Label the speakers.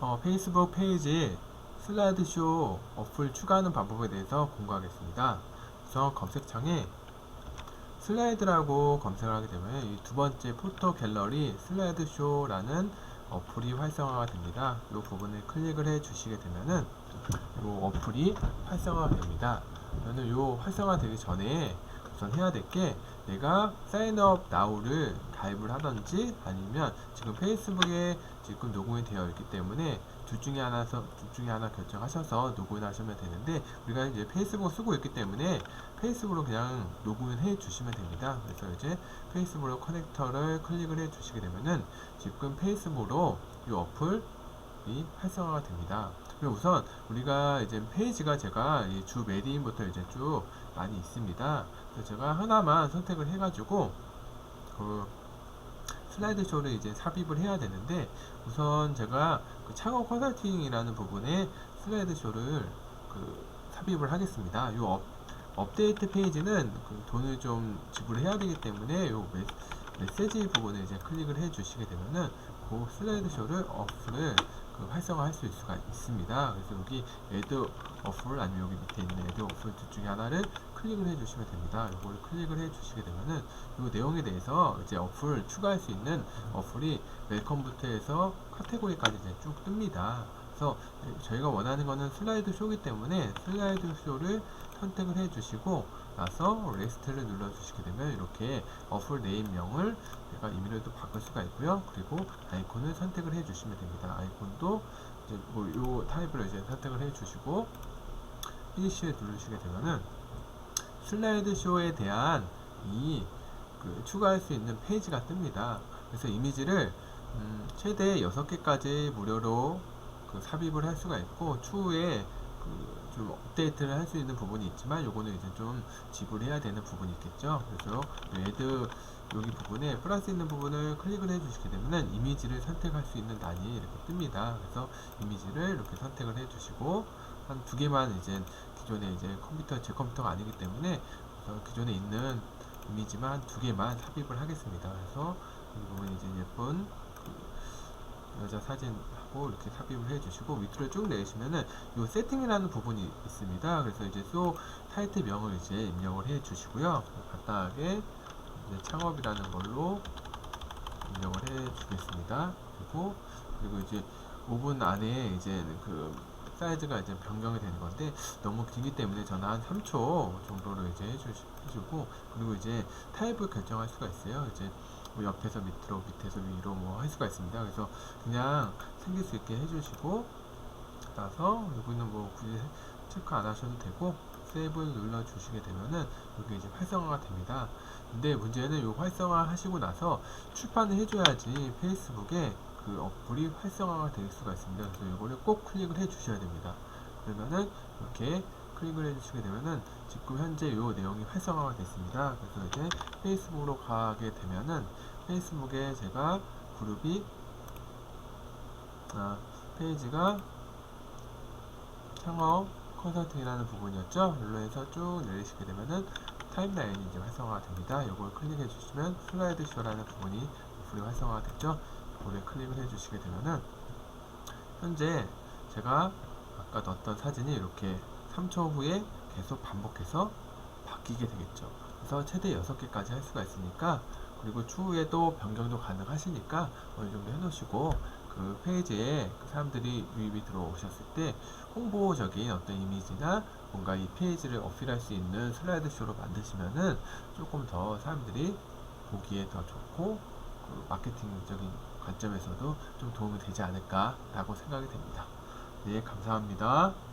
Speaker 1: 어, 페이스북 페이지에 슬라이드쇼 어플 추가하는 방법에 대해서 공부하겠습니다. 우선 검색창에 슬라이드라고 검색을 하게 되면 이 두 번째 포토 갤러리 슬라이드쇼라는 어플이 활성화가 됩니다. 이 부분을 클릭을 해 주시게 되면은 이 어플이 활성화가 됩니다. 저는 이 활성화 되기 전에 우선 해야 될 게 내가 사인업 나우를 가입을 하던지 아니면 지금 페이스북에 지금 로그인 되어 있기 때문에 둘 중에 하나서 둘 중에 하나 결정하셔서 로그인 하시면 되는데 우리가 이제 페이스북을 쓰고 있기 때문에 페이스북으로 그냥 로그인 해 주시면 됩니다. 그래서 이제 페이스북으로 커넥터를 클릭을 해 주시게 되면은 지금 페이스북으로 이 어플이 활성화가 됩니다. 우선 우리가 이제 페이지가 제가 이주 메인부터 이제 쭉 많이 있습니다. 그래서 제가 하나만 선택을 해가지고 그 슬라이드 쇼를 이제 삽입을 해야 되는데 우선 제가 그 창업 컨설팅이라는 부분에 슬라이드 쇼를 그 삽입을 하겠습니다. 요 업, 업데이트 페이지는 그 돈을 좀 지불해야 되기 때문에 요 메, 메시지 부분을 이제 클릭을 해 주시게 되면은 그 슬라이드 쇼를 어플을 그 활성화할 수 있을 수가 있습니다. 그래서 여기 애드 어플 아니면 여기 밑에 있는 애드 어플 둘 중에 하나를 클릭을 해 주시면 됩니다. 이거를 클릭을 해 주시게 되면은 이 내용에 대해서 이제 어플 추가할 수 있는 어플이 웰컴부터 해서 카테고리까지 이제 쭉 뜹니다. 그래서 저희가 원하는 거는 슬라이드 쇼이기 때문에 슬라이드 쇼를 선택을 해 주시고 나서 레스트를 눌러 주시게 되면 이렇게 어플 네임명을 제가 임의로도 바꿀 수가 있고요. 그리고 아이콘을 선택을 해 주시면 됩니다. 아이콘도 이제 뭐요 타입을 이제 선택을 해 주시고 피니시에 누르시게 되면은 슬라이드 쇼에 대한 이 그 추가할 수 있는 페이지가 뜹니다. 그래서 이미지를 음, 최대 6개까지 무료로 그 삽입을 할 수가 있고 추후에 그 좀 업데이트를 할 수 있는 부분이 있지만 요거는 이제 좀 지불해야 되는 부분이 있겠죠. 그래서 레드 여기 부분에 플러스 있는 부분을 클릭을 해 주시게 되면은 이미지를 선택할 수 있는 단이 이렇게 뜹니다. 그래서 이미지를 이렇게 선택을 해 주시고 한 두 개만 이제 기존에 이제 컴퓨터 제 컴퓨터가 아니기 때문에 그래서 기존에 있는 이미지만 한두 개만 삽입을 하겠습니다. 그래서 이 부분 이제 예쁜 그 여자 사진하고 이렇게 삽입을 해주시고 밑으로 쭉 내리시면은 이 세팅이라는 부분이 있습니다. 그래서 이제 소 타이틀명을 이제 입력을 해주시고요. 간단하게 창업이라는 걸로 입력을 해주겠습니다. 그리고 그리고 이제 5분 안에 이제 그 사이즈가 이제 변경이 되는 건데 너무 길기 때문에 저는 한 3초 정도로 이제 해주시고 그리고 이제 타입을 결정할 수가 있어요. 이제 뭐 옆에서 밑으로 밑에서 위로 뭐 할 수가 있습니다. 그래서 그냥 생길 수 있게 해주시고 나서 여기는 뭐 굳이 체크 안 하셔도 되고 세이브를 눌러 주시게 되면은 여기 이제 활성화가 됩니다. 근데 문제는 이 활성화 하시고 나서 출판을 해줘야지 페이스북에 그 어플이 활성화가 될 수가 있습니다. 그래서 이거를 꼭 클릭을 해 주셔야 됩니다. 그러면은 이렇게 클릭을 해 주시게 되면은 지금 현재 이 내용이 활성화가 됐습니다. 그래서 이제 페이스북으로 가게 되면은 페이스북에 제가 그룹이 아, 페이지가 창업 컨설팅이라는 부분이었죠. 눌러 해서 쭉 내리시게 되면은 타임라인이 이제 활성화가 됩니다. 이걸 클릭해 주시면 슬라이드 쇼라는 부분이 어플이 활성화가 됐죠. 이거를 클릭을 해 주시게 되면은 현재 제가 아까 넣었던 사진이 이렇게 3초 후에 계속 반복해서 바뀌게 되겠죠. 그래서 최대 6개까지 할 수가 있으니까 그리고 추후에도 변경도 가능하시니까 어느 정도 해놓으시고 그 페이지에 그 사람들이 유입이 들어오셨을 때 홍보적인 어떤 이미지나 뭔가 이 페이지를 어필할 수 있는 슬라이드 쇼로 만드시면은 조금 더 사람들이 보기에 더 좋고 그 마케팅적인 관점에서도 좀 도움이 되지 않을까라고 생각이 됩니다. 네, 감사합니다.